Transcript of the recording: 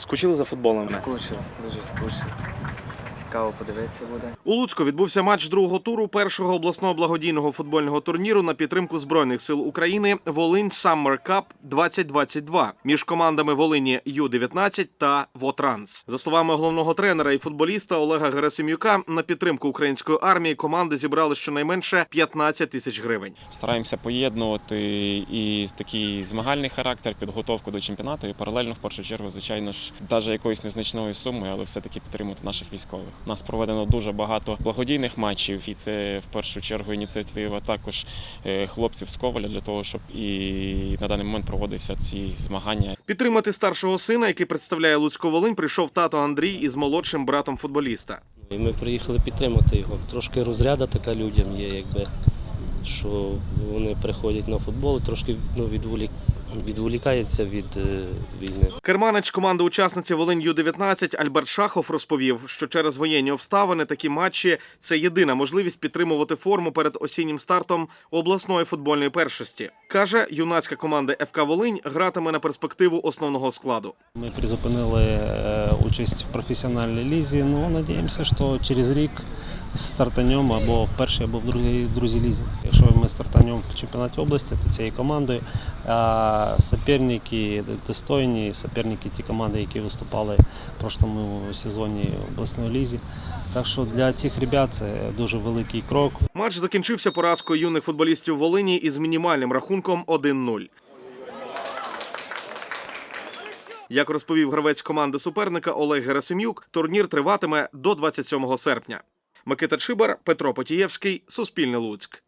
Скучили за футболом? Скучив, дуже скучив. Цікаво подивитися буде. У Луцьку відбувся матч другого туру першого обласного благодійного футбольного турніру на підтримку збройних сил України Волинь Summer Cup 2022 між командами Волині Ю-19 та Вотранс. За словами головного тренера і футболіста Олега Герасим'юка, на підтримку української армії команди зібрали щонайменше 15 тисяч гривень. Стараємося поєднувати і такий змагальний характер, підготовку до чемпіонату, і паралельно в першу чергу, звичайно ж, навіть якоїсь незначної суми, але все-таки підтримувати наших військових. У нас проведено дуже багато благодійних матчів, і це в першу чергу ініціатива також е, хлопців з Коваля для того, щоб і на даний момент проводився ці змагання. Підтримати старшого сина, який представляє Луцьку Волинь, прийшов тато Андрій із молодшим братом футболіста. І ми приїхали підтримати його. Трошки розряда така людям є, якби, що вони приходять на футбол і трошки ну, відволік... відволікаються від е, війни. Керманич команди учасниці Волинь Ю-19 Альберт Шахов розповів, що через воєнні обставини такі матчі це єдина можливість підтримувати форму перед осіннім стартом обласної футбольної першості. каже, юнацька команда ФК Волинь гратиме на перспективу основного складу. Ми призупинили е, участь в професіональній лізі. Ну, надіємося, що через рік стартанем або в першій, або в другій, другій лізі. Якщо ми стартанем в чемпіонаті області, то цією командою. А суперники достойні, суперники ті команди, які виступали в прошлому сезоні в обласній лізі. Так що для цих ребят це дуже великий крок. Матч закінчився поразкою юних футболістів Волині із мінімальним рахунком 1-0. Як розповів гравець команди суперника Олег Герасим'юк, турнір триватиме до 27 серпня. Микита Чибар, Петро Потієвський, Суспільне Луцьк.